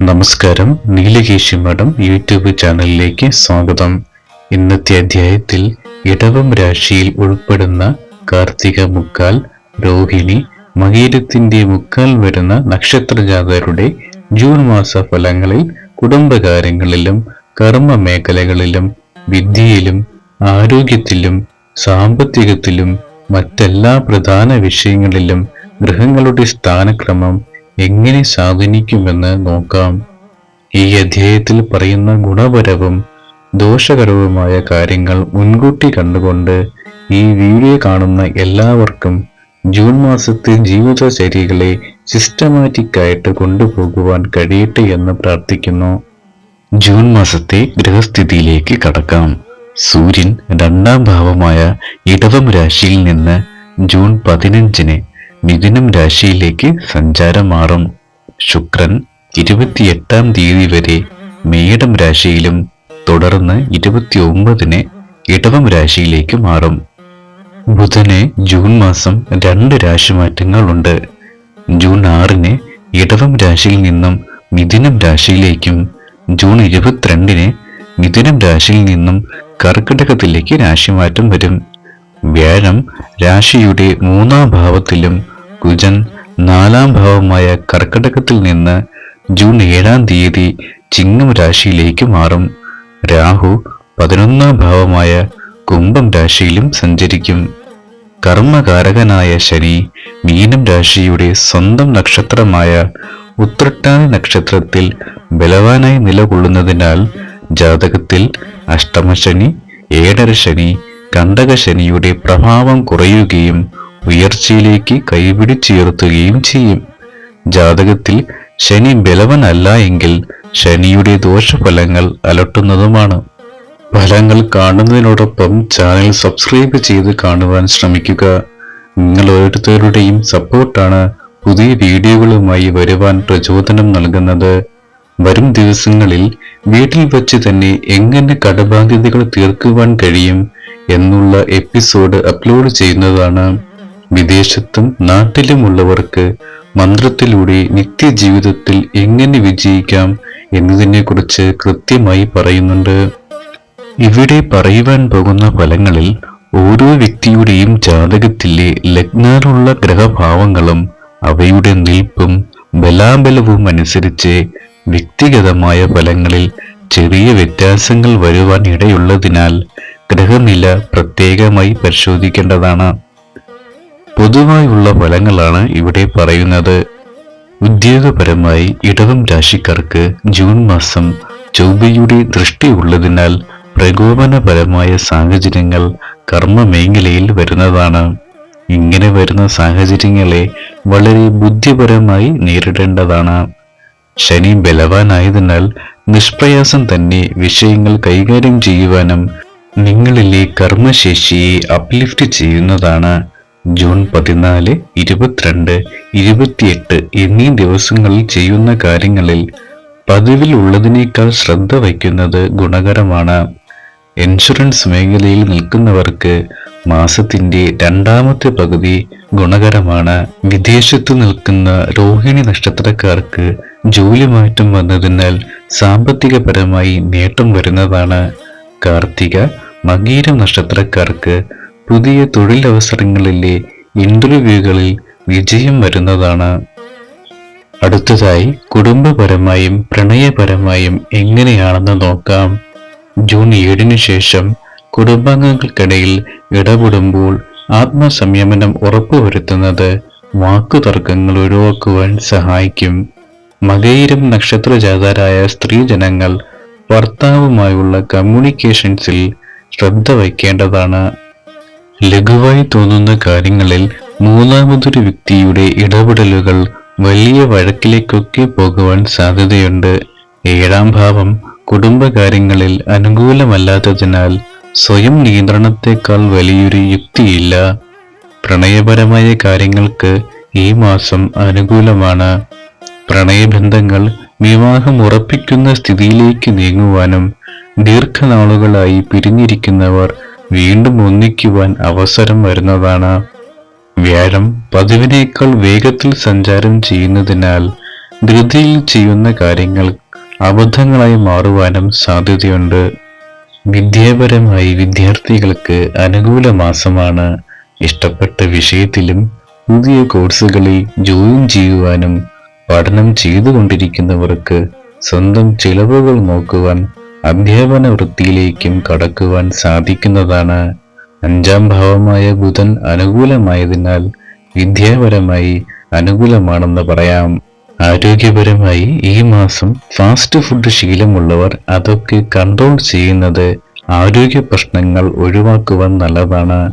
നമസ്കാരം. നീലകേശി മഠം യൂട്യൂബ് ചാനലിലേക്ക് സ്വാഗതം. ഇന്നത്തെ അധ്യായത്തിൽ ഇടവം രാശിയിൽ ഉൾപ്പെടുന്ന കാർത്തിക മുക്കാൽ രോഹിണി മകീരത്തിന്റെ മുക്കാൽ വരുന്ന നക്ഷത്രജാതരുടെ ജൂൺ മാസ ഫലങ്ങളിൽ കുടുംബകാര്യങ്ങളിലും കർമ്മ മേഖലകളിലും വിദ്യയിലും ആരോഗ്യത്തിലും സാമ്പത്തികത്തിലും മറ്റെല്ലാ പ്രധാന വിഷയങ്ങളിലും ഗ്രഹങ്ങളുടെ സ്ഥാനക്രമം എങ്ങനെ സ്വാധീനിക്കുമെന്ന് നോക്കാം. ഈ അധ്യായത്തിൽ പറയുന്ന ഗുണപരവും ദോഷകരവുമായ കാര്യങ്ങൾ മുൻകൂട്ടി കണ്ടുകൊണ്ട് ഈ വീഡിയോ കാണുന്ന എല്ലാവർക്കും ജൂൺ മാസത്തെ ജീവിതചര്യകളെ സിസ്റ്റമാറ്റിക് ആയിട്ട് കൊണ്ടുപോകുവാൻ കഴിയട്ടെ എന്ന് പ്രാർത്ഥിക്കുന്നു. ജൂൺ മാസത്തെ ഗ്രഹസ്ഥിതിയിലേക്ക് കടക്കാം. സൂര്യൻ രണ്ടാം ഭാവമായ ഇടവം രാശിയിൽ നിന്ന് ജൂൺ പതിനഞ്ചിന് മിഥുനം രാശിയിലേക്ക് സഞ്ചാരം മാറും ശുക്രൻ ഇരുപത്തിയെട്ടാം തീയതി വരെ മേടം രാശിയിലും തുടർന്ന് ഇരുപത്തി ഒമ്പതിന് ഇടവം രാശിയിലേക്ക് മാറും. ബുധന് ജൂൺ മാസം രണ്ട് രാശിമാറ്റങ്ങളുണ്ട്. ജൂൺ ആറിന് ഇടവം രാശിയിൽ നിന്നും മിഥുനം രാശിയിലേക്കും ജൂൺ ഇരുപത്തിരണ്ടിന് മിഥുനം രാശിയിൽ നിന്നും കർക്കിടകത്തിലേക്ക് രാശിമാറ്റം വരും. വ്യാഴം രാശിയുടെ മൂന്നാം ഭാവത്തിലും കുജൻ നാലാം ഭാവമായ കർക്കിടകത്തിൽ നിന്ന് ജൂൺ ഏഴാം തീയതി ചിങ്ങം രാശിയിലേക്ക് മാറും. രാഹു പതിനൊന്നാം ഭാവമായ കുംഭം രാശിയിലും സഞ്ചരിക്കും. കർമ്മകാരകനായ ശനി മീനം രാശിയുടെ സ്വന്തം നക്ഷത്രമായ ഉത്രട്ടാതി നക്ഷത്രത്തിൽ ബലവാനായി നിലകൊള്ളുന്നതിനാൽ ജാതകത്തിൽ അഷ്ടമശനി ഏഴര ശനി കണ്ടകശനിയുടെ പ്രഭാവം കുറയുകയും ഉയർച്ചയിലേക്ക് കൈപിടിച്ചുയർത്തുകയും ചെയ്യും. ജാതകത്തിൽ ശനി ബലവനല്ല എങ്കിൽ ശനിയുടെ ദോഷഫലങ്ങൾ അലട്ടുന്നതുമാണ്. ഫലങ്ങൾ കാണുന്നതിനോടൊപ്പം ചാനൽ സബ്സ്ക്രൈബ് ചെയ്ത് കാണുവാൻ ശ്രമിക്കുക. നിങ്ങൾ ഓരോരുത്തരുടെയും സപ്പോർട്ടാണ് പുതിയ വീഡിയോകളുമായി വരുവാൻ പ്രചോദനം നൽകുന്നത്. വരും ദിവസങ്ങളിൽ വീട്ടിൽ വച്ച് തന്നെ എങ്ങനെ കടബാധ്യതകൾ തീർക്കുവാൻ കഴിയും എന്നുള്ള എപ്പിസോഡ് അപ്ലോഡ് ചെയ്യുന്നതാണ്. വിദേശത്തും നാട്ടിലുമുള്ളവർക്ക് മന്ത്രത്തിലൂടെ നിത്യജീവിതത്തിൽ എങ്ങനെ വിജയിക്കാം എന്നതിനെക്കുറിച്ച് കൃത്യമായി പറയുന്നുണ്ട്. ഇവിടെ പറയുവാൻ പോകുന്ന ഫലങ്ങളിൽ ഓരോ വ്യക്തിയുടെയും ജാതകത്തിലെ ലഗ്നാലുള്ള ഗ്രഹഭാവങ്ങളും അവയുടെ നിൽപ്പും ബലാബലവും അനുസരിച്ച് വ്യക്തിഗതമായ ഫലങ്ങളിൽ ചെറിയ വ്യത്യാസങ്ങൾ വരുവാൻ ഇടയുള്ളതിനാൽ ഗ്രഹനില പ്രത്യേകമായി പരിശോധിക്കേണ്ടതാണ്. പൊതുവായുള്ള ഫലങ്ങളാണ് ഇവിടെ പറയുന്നത്. ഉദ്യോഗപരമായി ഇടവം രാശിക്കാർക്ക് ജൂൺ മാസം ചൊവ്വയുടെ ദൃഷ്ടി ഉള്ളതിനാൽ പ്രകോപനപരമായ സാഹചര്യങ്ങൾ കർമ്മ മേഖലയിൽ വരുന്നതാണ്. ഇങ്ങനെ വരുന്ന സാഹചര്യങ്ങളെ വളരെ ബുദ്ധിപരമായി നേരിടേണ്ടതാണ്. ശനി ബലവാനായതിനാൽ നിഷ്പ്രയാസം തന്നെ വിഷയങ്ങൾ കൈകാര്യം ചെയ്യുവാനും നിങ്ങളിലെ കർമ്മശേഷിയെ അപ്ലിഫ്റ്റ് ചെയ്യുന്നതാണ്. ജൂൺ പതിനാല് ഇരുപത്തിരണ്ട് ഇരുപത്തിയെട്ട് എന്നീ ദിവസങ്ങളിൽ ചെയ്യുന്ന കാര്യങ്ങളിൽ പതിവിൽ ഉള്ളതിനേക്കാൾ ശ്രദ്ധ വയ്ക്കുന്നത് ഗുണകരമാണ്. ഇൻഷുറൻസ് മേഖലയിൽ നിൽക്കുന്നവർക്ക് മാസത്തിന്റെ രണ്ടാമത്തെ പകുതി ഗുണകരമാണ്. വിദേശത്ത് നിൽക്കുന്ന രോഹിണി നക്ഷത്രക്കാർക്ക് ജോലി മാറ്റം വന്നതിനാൽ സാമ്പത്തികപരമായി നേട്ടം വരുന്നതാണ്. കാർത്തിക മകീര നക്ഷത്രക്കാർക്ക് പുതിയ തൊഴിലവസരങ്ങളിലെ ഇന്റർവ്യൂകളിൽ വിജയം വരുന്നതാണ്. അടുത്തതായി കുടുംബപരമായും പ്രണയപരമായും എങ്ങനെയാണെന്ന് നോക്കാം. ജൂൺ ഏഴിന് ശേഷം കുടുംബാംഗങ്ങൾക്കിടയിൽ ഇടപെടുമ്പോൾ ആത്മസംയമനം ഉറപ്പുവരുത്തുന്നത് വാക്കുതർക്കങ്ങൾ ഒഴിവാക്കുവാൻ സഹായിക്കും. മകയിരം നക്ഷത്രജാതരായ സ്ത്രീജനങ്ങൾ ഭർത്താവുമായുള്ള കമ്മ്യൂണിക്കേഷൻസിൽ ശ്രദ്ധ വയ്ക്കേണ്ടതാണ്. ലഘുവായി തോന്നുന്ന കാര്യങ്ങളിൽ മൂന്നാമതൊരു വ്യക്തിയുടെ ഇടപെടലുകൾ വലിയ വഴക്കിലേക്കൊക്കെ പോകുവാൻ സാധ്യതയുണ്ട്. ഏഴാം ഭാവം കുടുംബകാര്യങ്ങളിൽ അനുകൂലമല്ലാത്തതിനാൽ സ്വയം നിയന്ത്രണത്തെക്കാൾ വലിയൊരു യുക്തിയില്ല. പ്രണയപരമായ കാര്യങ്ങൾക്ക് ഈ മാസം അനുകൂലമാണ്. പ്രണയബന്ധങ്ങൾ വിവാഹം ഉറപ്പിക്കുന്ന സ്ഥിതിയിലേക്ക് നീങ്ങുവാനും ദീർഘനാളുകളായി പിരിഞ്ഞിരിക്കുന്നവർ വീണ്ടും ഒന്നിക്കുവാൻ അവസരം വരുന്നതാണ്. വ്യാഴം പതിവിനേക്കാൾ വേഗത്തിൽ സഞ്ചാരം ചെയ്യുന്നതിനാൽ ധൃതിയിൽ ചെയ്യുന്ന കാര്യങ്ങൾ അബദ്ധങ്ങളായി മാറുവാനും സാധ്യതയുണ്ട്. വിദ്യാപരമായി വിദ്യാർത്ഥികൾക്ക് അനുകൂല മാസമാണ്. ഇഷ്ടപ്പെട്ട വിഷയത്തിലും പുതിയ കോഴ്സുകളിൽ ജോയിൻ ചെയ്യുവാനും പഠനം ചെയ്തുകൊണ്ടിരിക്കുന്നവർക്ക് സ്വന്തം ചിലവുകൾ നോക്കുവാൻ അധ്യാപന വൃത്തിയിലേക്കും കടക്കുവാൻ സാധിക്കുന്നതാണ്. അഞ്ചാം ഭാവമായ ബുധൻ അനുകൂലമായതിനാൽ വിദ്യാപരമായി അനുകൂലമാണെന്ന് പറയാം. ആരോഗ്യപരമായി ഈ മാസം ഫാസ്റ്റ് ഫുഡ് ശീലമുള്ളവർ അതൊക്കെ കൺട്രോൾ ചെയ്യുന്നത് ആരോഗ്യ പ്രശ്നങ്ങൾ ഒഴിവാക്കുവാൻ നല്ലതാണ്.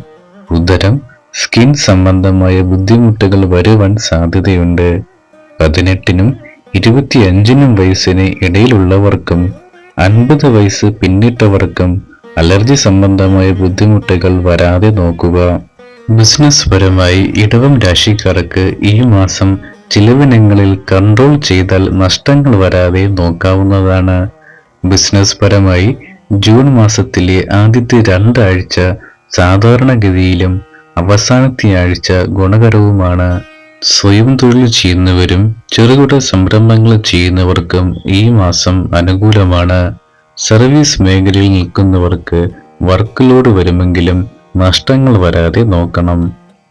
ഉദരം സ്കിൻ സംബന്ധമായ ബുദ്ധിമുട്ടുകൾ വരുവാൻ സാധ്യതയുണ്ട്. പതിനെട്ടിനും ഇരുപത്തിയഞ്ചിനും വയസ്സിന് ഇടയിലുള്ളവർക്കും അൻപത് വയസ്സ് പിന്നിട്ടവർക്കും അലർജി സംബന്ധമായ ബുദ്ധിമുട്ടുകൾ വരാതെ നോക്കുക. ബിസിനസ് പരമായി ഇടവം രാശിക്കാർക്ക് ഈ മാസം ചിലവിനങ്ങളിൽ കൺട്രോൾ ചെയ്താൽ നഷ്ടങ്ങൾ വരാതെ നോക്കാവുന്നതാണ്. ബിസിനസ് പരമായി ജൂൺ മാസത്തിലെ ആദ്യത്തെ രണ്ടാഴ്ച സാധാരണഗതിയിലും അവസാനത്തെ ആഴ്ച ഗുണകരവുമാണ്. സ്വയം തൊഴിൽ ചെയ്യുന്നവരും ചെറുകിട സംരംഭങ്ങൾ ചെയ്യുന്നവർക്കും ഈ മാസം അനുകൂലമാണ്. സർവീസ് മേഖലയിൽ നിൽക്കുന്നവർക്ക് വർക്ക് ലോഡ് വരുമെങ്കിലും നഷ്ടങ്ങൾ വരാതെ നോക്കണം.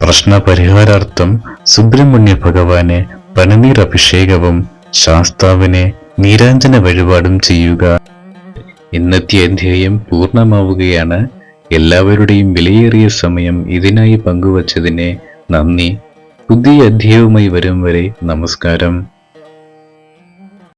പ്രശ്ന പരിഹാരാർത്ഥം സുബ്രഹ്മണ്യ ഭഗവാന് പനനീർ അഭിഷേകവും ശാസ്താവിനെ നീരാഞ്ജന വഴിപാടും ചെയ്യുക. ഇന്നത്തെ അധ്യായം പൂർണമാവുകയാണ്. എല്ലാവരുടെയും വിലയേറിയ സമയം ഇതിനായി പങ്കുവച്ചതിന് നന്ദി. പുതിയ അധ്യായവുമായി വരും വരെ നമസ്കാരം.